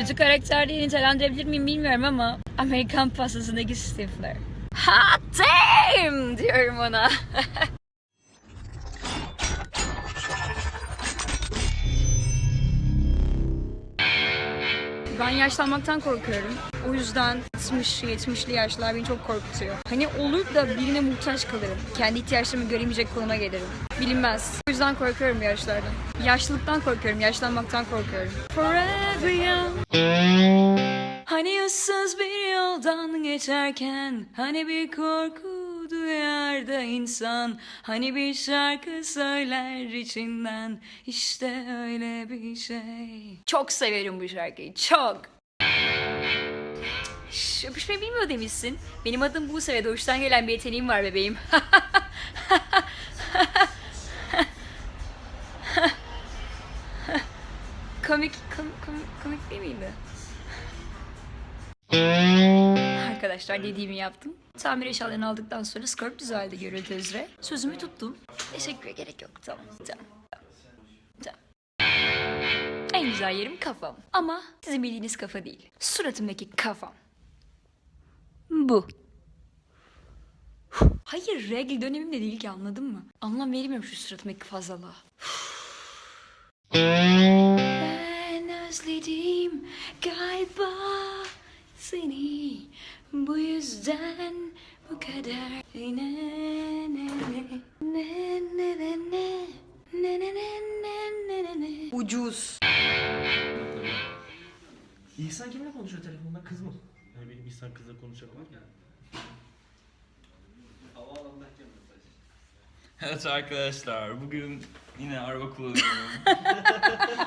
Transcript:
Kötü karakter diye nitelendirebilir miyim bilmiyorum ama Amerikan pastasındaki Stifler. Hot damn diyorum ona. Ben yaşlanmaktan korkuyorum. O yüzden 60-70'li yaşlar beni çok korkutuyor. Hani olur da birine muhtaç kalırım. Kendi ihtiyaçlarımı göremeyecek konuma gelirim. Bilinmez. O yüzden korkuyorum yaşlardan. Yaşlılıktan korkuyorum, yaşlanmaktan korkuyorum. Forever young. Hani ıssız bir yoldan geçerken Hani bir korku duyar da insan Hani bir şarkı söyler içinden İşte öyle bir şey Çok severim bu şarkıyı çok Şş, öpüşmeyi bilmiyor demişsin. Benim adım Buse ve doğuştan gelen bir yeteneğim var bebeğim. komik, komik, komik, komik değil miydi? Arkadaşlar dediğimi yaptım. Tamir eşyalarını aldıktan sonra scarf düzeldi görüldüğü üzere. Sözümü tuttum. Teşekküre gerek yok. Tamam, tamam, tamam. tamam. En güzel yerim kafam. Ama sizin bildiğiniz kafa değil. Suratımdaki kafam. Bu. Hayır regl dönemim de değil ki anladın mı? Anlam veremiyorum şu suratımdaki fazlalığa. Ben özledim galiba seni Bu yüzden bu kadar Ne ne ne ne ne ne ne ne ne ne ne ne ne Ucuz İhsan kimle konuşuyor telefonda kız mı? Yani benim İhsan kızla konuşacak var? Evet arkadaşlar bugün yine araba kullanıyorum.